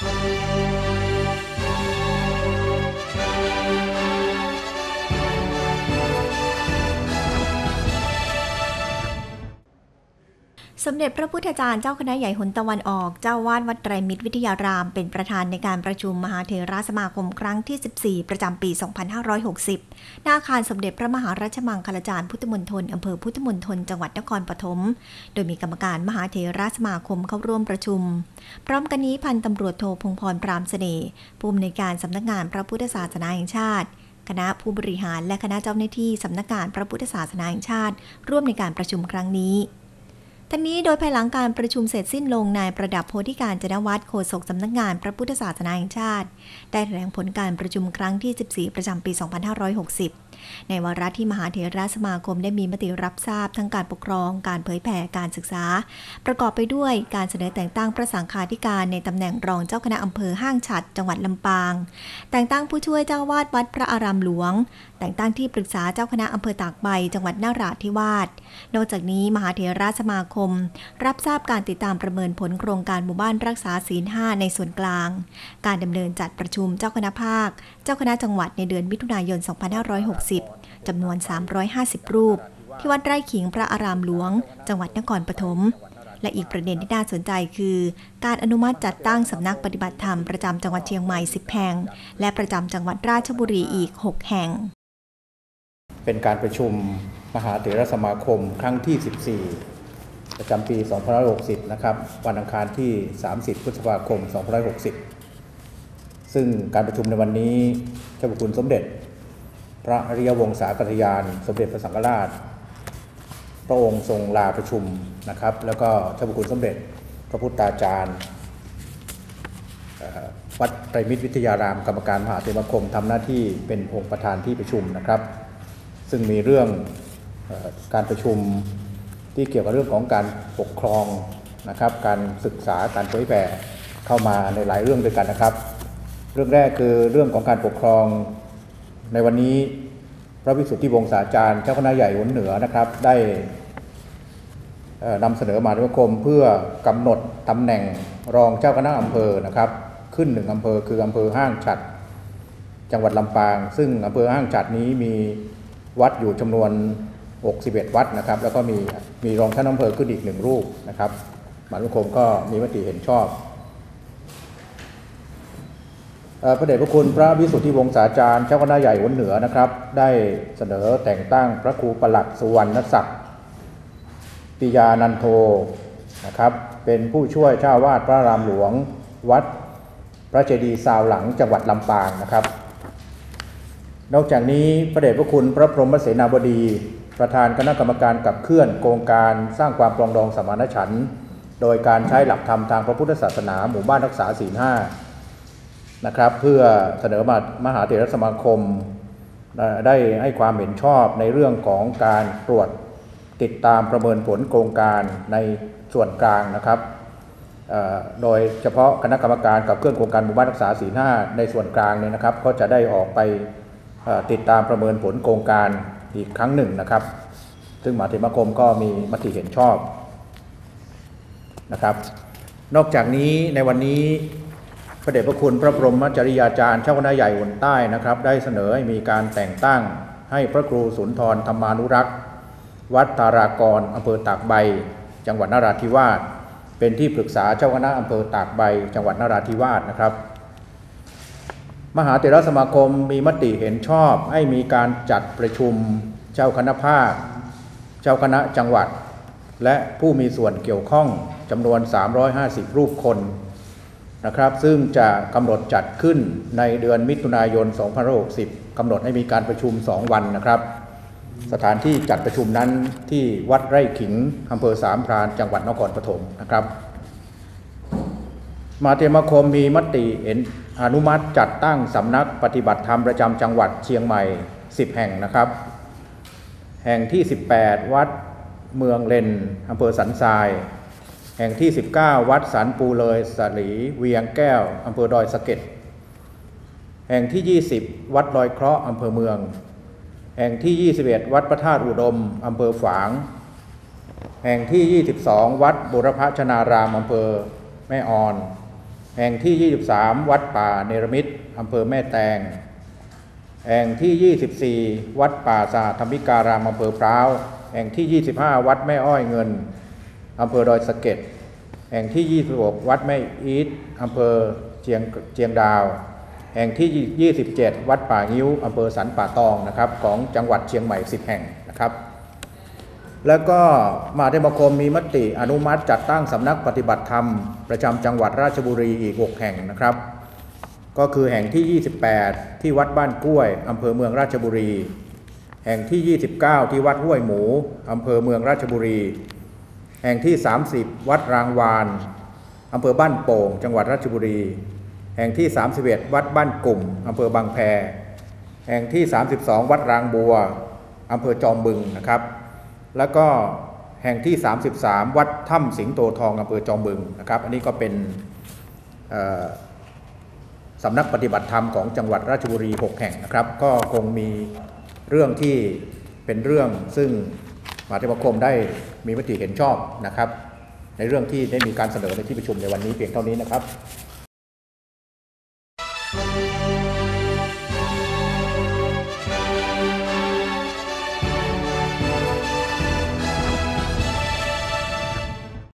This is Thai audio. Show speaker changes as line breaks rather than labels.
Thank you. สมเด็จพระพุทธจารย์เจ้าคณะใหญ่หนตะวันออก เจ้าวาดวัดไตรมิตรวิทยาราม เป็นประธานในการประชุมมหาเถรสมาคมครั้งที่ 14 ประจำปี 2560 หน้าอาคารสมเด็จพระมหาราชมังคลาจารย์พุทธมณฑลอำเภอพุทธมณฑลจังหวัดนครปฐม โดยมีกรรมการมหาเถรสมาคมเข้าร่วมประชุม พร้อมกันนี้พันตำรวจโทพงพรพรามเสน่ห์ผู้อำนวยการสำนักงานพระพุทธศาสนาแห่งชาติคณะผู้บริหารและคณะเจ้าหน้าที่สำนักงานพระพุทธศาสนาแห่งชาติ ร่วมในการประชุมครั้งนี้ ทั้งนี้โดยภายหลังการประชุมเสร็จสิ้นลงนายประดับโพธิการจนวัฒน์โฆษกสำนักงานพระพุทธศาสนาแห่งชาติ ได้แถลงผลการประชุมครั้งที่ 14 ประจำปี 2560 ในวาระที่มหาเถรสมาคมได้มีมติรับทราบทั้งการปกครอง การเผยแผ่การศึกษา ประกอบไปด้วยการเสนอแต่งตั้งพระสังฆาธิการในตำแหน่งรองเจ้าคณะอำเภอห้างฉัดจังหวัดลำปาง แต่งตั้งผู้ช่วยเจ้าวาดวัดพระอารามหลวง แต่งตั้งที่ปรึกษาเจ้าคณะอำเภอตากใบ จังหวัดนาราธิวาสนอกจากนี้มหาเถรสมาคมรับทราบการติดตามประเมินผลโครงการหมู่บ้านรักษาศีลห้าในส่วนกลาง การดำเนินจัดประชุมเจ้าคณะภาค เจ้าคณะจังหวัดในเดือนมิถุนายน 2560 จำนวน 350 รูป ที่วัดไร่ขิงพระอารามหลวง จังหวัดนครปฐมและอีกประเด็นที่น่าสนใจคือ การอนุมัติจัดตั้งสำนักปฏิบัติธรรมประจำจังหวัดเชียงใหม่ 10 แห่ง และประจำจังหวัดราชบุรีอีก 6 แห่ง
เป็นการประชุมมหาเถรสมาคมครั้งที่ 14 ประจำปี 2560 นะครับ วันอังคารที่ 30 พฤษภาคม 2560 ซึ่งการประชุมในวันนี้เจ้าพระคุณสมเด็จ พระอริยวงศากัตยาน สมเด็จพระสังฆราช พระองค์ทรงลาประชุมนะครับ แล้วก็เจ้าพระคุณสมเด็จ พระพุทธาจารย์วัดไตรมิตรวิทยารามกรรมการมหาเถรสมาคมทำหน้าที่เป็นองค์ประธานที่ประชุมนะครับ ซึ่งมีเรื่องการประชุม ที่เกี่ยวกับเรื่องของการปกครองนะครับ การศึกษาการเผยแผ่เข้ามาในหลายเรื่องด้วยกันนะครับ เรื่องแรกคือเรื่องของการปกครองในวันนี้พระวิสุทธิวงศาจารย์เจ้าคณะใหญ่หนเหนือนะครับ ได้นำเสนอมาด้วยคมเพื่อกำหนดตำแหน่งรองเจ้าคณะอำเภอนะครับ ขึ้นหนึ่งอำเภอคืออำเภอห้างฉัด จังหวัดลำปาง ซึ่งอำเภอห้างฉัดนี้มีวัดอยู่จำนวน 61 วัดนะครับ แล้วก็มีมีรองท่านอำเภอขึ้นอีกหนึ่งรูปนะครับหมานุคมก็มีมติเห็นชอบอพระเดชพระคุณพระวิสุทธิวงศาจารย์เจ้าคณะใหญ่หนเหนือนะครับ ได้เสนอแต่งตั้งพระครูประหลัดสุวรรณศักดิ์ปิยานันโทนะครับเป็นผู้ช่วยเจ้าวาดพระรามหลวงวัดพระเจดีย์ซาวหลังจังหวัดลำปางนะครับ นอกจากนี้พระเดชพระคุณพระพรหมเสนาบดี ประธานคณะกรรมการกับเคลื่อนโครงการสร้างความปรองดองสมานฉันท์โดยการใช้หลักธรรมทางพระพุทธศาสนา หมู่บ้านรักษาศีลห้านะครับเพื่อเสนอมามหาเถรสมาคม ได้ให้ความเห็นชอบในเรื่องของการตรวจติดตามประเมินผลโครงการในส่วนกลางนะครับโดยเฉพาะคณะกรรมการกับเครื่องโครงการหมู่บ้านรักษาศีลห้าในส่วนกลางเนี่ยนะครับ ก็จะได้ออกไปติดตามประเมินผลโครงการ อีกครั้งหนึ่งนะครับ ซึ่งมหาเถรสมาคมก็มีมติเห็นชอบนะครับ นอกจากนี้ในวันนี้พระเดชพระคุณพระบรมจริยาจารย์เจ้าคณะใหญ่หนใต้นะครับ ได้เสนอให้มีการแต่งตั้งให้พระครูสุนทรธรรมานุรักษ์ วัดธารากรอำเภอตากใบ จังหวัดนราธิวาสเป็นที่ปรึกษาเจ้าคณะอำเภอตากใบ จังหวัดนราธิวาสนะครับ มหาเถรสมาคมมีมติเห็นชอบให้มีการจัดประชุมเจ้าคณะภาค เจ้าคณะจังหวัด และผู้มีส่วนเกี่ยวข้องจำนวน 350 รูปคนนะครับ ซึ่งจะกำหนดจัดขึ้นในเดือนมิถุนายน 2560กำหนดให้มีการประชุม 2 วันนะครับ สถานที่จัดประชุมนั้นที่วัดไร่ขิงอำเภอสามพรานจังหวัดนครปฐมนะครับ มาเทรสมาคมมีมติเห็นอนุมัติจัดตั้งสำนักปฏิบัติธรรมประจำจังหวัดเชียงใหม่ 10 แห่งนะครับ แห่งที่ 18 วัดเมืองเลนอำเภอสันทราย แห่งที่ 19 วัดสันปูเลยสลีเวียงแก้วอำเภอดอยสะเก็ดแห่งที่ 20 วัดลอยเคราะห์อำเภอเมือง แห่งที่ 21 วัดพระธาตุอุดมอำเภอฝาง แห่งที่ 22 วัดบุรพชนารามอำเภอแม่ออน แห่งที่ 23 วัดป่าเนรมิตอำเภอแม่แตง แห่งที่ 24 วัดป่าสาธรรมิการามอำเภอพร้าว แห่งที่ 25 วัดแม่อ้อยเงินอำเภอดอยสะเก็ด แห่งที่ 26 วัดแม่อีทอำเภอเชียงเชียงดาว แห่งที่ 27 วัดป่างิ้วอำเภอสันป่าตองนะครับของจังหวัดเชียงใหม่ 10 แห่งนะครับ แล้วก็มหาเทมคมมีมติอนุมัติจัดตั้งสำนักปฏิบัติธรรม ประจำจังหวัดราชบุรีอีก 6 แห่งนะครับ ก็คือแห่งที่ 28 ที่วัดบ้านกล้วยอำเภอเมืองราชบุรี แห่งที่ 29 ที่วัดห้วยหมูอำเภอเมืองราชบุรี แห่งที่ 30 วัดรางวานอำเภอบ้านโป่ง จังหวัดราชบุรี แห่งที่ 31 วัดบ้านกลุ่มอำเภอบางแพแห่งที่ 32 วัดรางบัวอำเภอจอมบึงนะครับ แล้วก็แห่งที่ 33 วัดถ้ำสิงโตทองอำเภอจอมบึงนะครับ อันนี้ก็เป็นสำนักปฏิบัติธรรมของจังหวัดราชบุรี 6 แห่งนะครับ ก็คงมีเรื่องที่เป็นเรื่องซึ่งมหาเทวคมได้มีมติเห็นชอบนะครับ ในเรื่องที่ได้มีการเสนอในที่ประชุมในวันนี้เพียงเท่านี้นะครับ